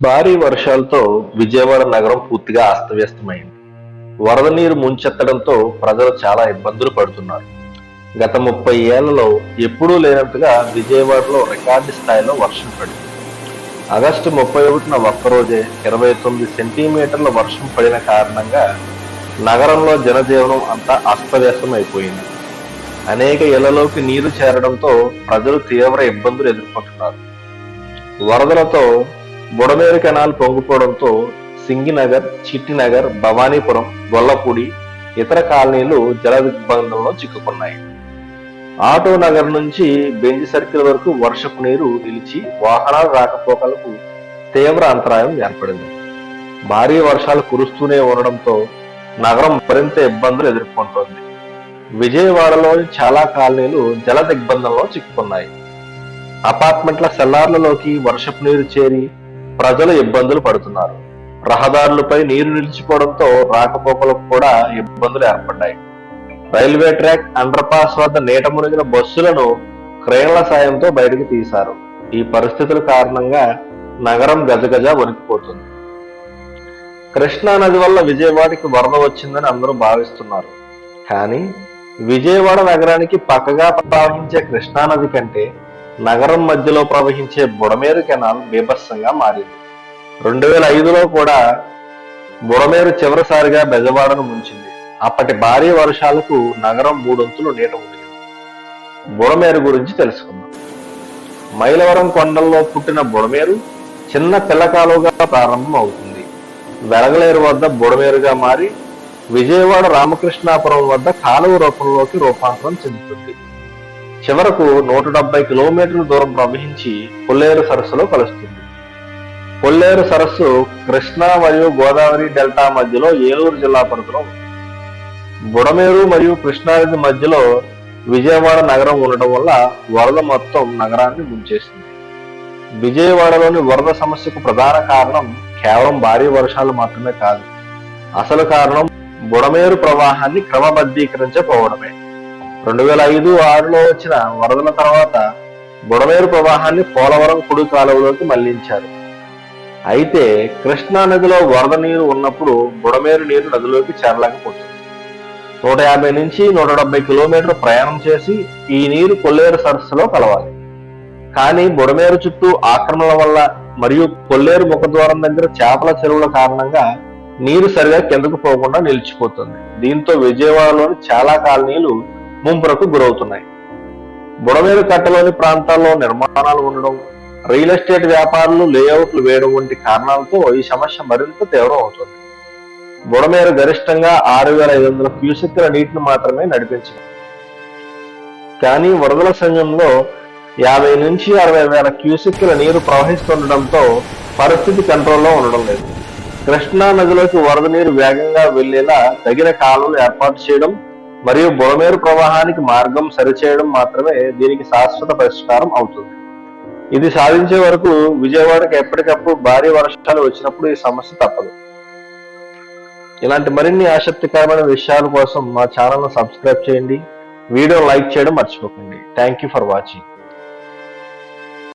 భారీ వర్షాలతో విజయవాడ నగరం పూర్తిగా అస్తవ్యస్తమైంది. వరద నీరు ముంచెత్తడంతో ప్రజలు చాలా ఇబ్బందులు పడుతున్నారు. గత ముప్పై ఏళ్ళలో ఎప్పుడూ లేనట్టుగా విజయవాడలో రికార్డు స్థాయిలో వర్షం పడింది. ఆగస్టు ముప్పై ఒకటిన ఒక్కరోజే ఇరవై తొమ్మిది సెంటీమీటర్ల వర్షం పడిన కారణంగా నగరంలో జనజీవనం అంతా అస్తవ్యస్తం అయిపోయింది అనేక ఇళ్ళలోకి నీరు చేరడంతో ప్రజలు తీవ్ర ఇబ్బందులు ఎదుర్కొంటున్నారు. వరదలతో బుడమేరు కెనాల్ పొంగిపోవడంతో సింగినగర్ చిట్టినగర్ భవానీపురం గొల్లపూడి ఇతర కాలనీలు జల దిగ్బంధంలో చిక్కుకున్నాయి. ఆటో నగర్ నుంచి బెంజ్ సర్కిల్ వరకు వర్షపు నీరు నిలిచి వాహనాలు రాకపోకలకు తీవ్ర అంతరాయం ఏర్పడింది. భారీ వర్షాలు కురుస్తూనే ఉండడంతో నగరం మరింత ఇబ్బందులు ఎదుర్కొంటోంది. విజయవాడలోని చాలా కాలనీలు జల దిగ్బంధంలో చిక్కుకున్నాయి. అపార్ట్మెంట్ల సెల్లార్లలోకి వర్షపు నీరు చేరి ప్రజలు ఇబ్బందులు పడుతున్నారు. రహదారులపై నీరు నిలిచిపోవడంతో రాకపోకలకు కూడా ఇబ్బందులు ఏర్పడ్డాయి. రైల్వే ట్రాక్ అండర్ పాస్ వద్ద నీట మునిగిన బస్సులను క్రేన్ల సాయంతో బయటకు తీశారు. ఈ పరిస్థితుల కారణంగా నగరం గజగజ వణికిపోతుంది. కృష్ణా నది వల్ల విజయవాడకి వరద వచ్చిందని అందరూ భావిస్తున్నారు. కానీ విజయవాడ నగరానికి పక్కగా ప్రవహించే కృష్ణా నది కంటే నగరం మధ్యలో ప్రవహించే బుడమేరు కెనాల్ బీభత్సంగా మారింది. రెండు వేల ఐదులో కూడా బుడమేరు చివరిసారిగా బెజవాడను ముంచింది. అప్పటి భారీ వర్షాలకు నగరం మూడొంతులు నీట మునిగింది. బుడమేరు గురించి తెలుసుకుందాం. మైలవరం కొండల్లో పుట్టిన బుడమేరు చిన్న పిల్లకాలుగా ప్రారంభం అవుతుంది వెలగలేరు వద్ద బుడమేరుగా మారి విజయవాడ రామకృష్ణాపురం వద్ద కాలువ రూపంలోకి రూపాంతరం చెందుతుంది. చివరకు నూట డెబ్బై కిలోమీటర్ల దూరం ప్రవహించి కొల్లేరు సరస్సులో కలుస్తుంది. కొల్లేరు సరస్సు కృష్ణా మరియు గోదావరి డెల్టా మధ్యలో ఏలూరు జిల్లా పరిధిలో బుడమేరు మరియు కృష్ణానది మధ్యలో విజయవాడ నగరం ఉండటం వల్ల వరద మొత్తం నగరాన్ని ముంచేసింది. విజయవాడలోని వరద సమస్యకు ప్రధాన కారణం కేవలం భారీ వర్షాలు మాత్రమే కాదు. అసలు కారణం బుడమేరు ప్రవాహాన్ని క్రమబద్ధీకరించకపోవడమే. రెండు వేల ఐదు ఆరులో వచ్చిన వరదల తర్వాత బుడమేరు ప్రవాహాన్ని పోలవరం కుడి కాలువలోకి మళ్ళించారు. అయితే కృష్ణా నదిలో వరద నీరు ఉన్నప్పుడు బుడమేరు నీరు నదిలోకి చేరలేకపోతుంది. నూట యాభై నుంచి నూట డెబ్బై కిలోమీటర్లు ప్రయాణం చేసి ఈ నీరు కొల్లేరు సరస్సులో కలవాలి. కానీ బుడమేరు చుట్టూ ఆక్రమణల వల్ల మరియు కొల్లేరు ముఖద్వారం దగ్గర చేపల చెరువుల కారణంగా నీరు సరిగా కిందకు పోకుండా నిలిచిపోతుంది. దీంతో విజయవాడలోని చాలా కాలనీలు ముంపురకు గురవుతున్నాయి. బుడమేరు కట్టలోని ప్రాంతాల్లో నిర్మాణాలు ఉండడం రియల్ ఎస్టేట్ వ్యాపారులు లేఅవుట్లు వేయడం వంటి కారణాలతో ఈ సమస్య మరింత తీవ్రం అవుతుంది. బుడమేరు గరిష్టంగా ఆరు వేల ఐదు వందల క్యూసెక్కుల నీటిని మాత్రమే నడిపించింది. కానీ వరదల సమయంలో యాభై నుంచి అరవై వేల క్యూసెక్కుల నీరు ప్రవహిస్తుండటంతో పరిస్థితి కంట్రోల్లో ఉండడం లేదు. కృష్ణా నదిలోకి వరద నీరు వేగంగా వెళ్ళేలా తగిన కాలువలు ఏర్పాటు చేయడం మరియు బుడమేరు ప్రవాహానికి మార్గం సరిచేయడం మాత్రమే దీనికి శాశ్వత పరిష్కారం అవుతుంది. ఇది సాధించే వరకు విజయవాడకు ఎప్పటికప్పుడు భారీ వర్షాలు వచ్చినప్పుడు ఈ సమస్య తప్పదు. ఇలాంటి మరిన్ని ఆసక్తికరమైన విషయాల కోసం మా ఛానల్ను సబ్స్క్రైబ్ చేయండి. వీడియో లైక్ చేయడం మర్చిపోకండి. Thank you for watching.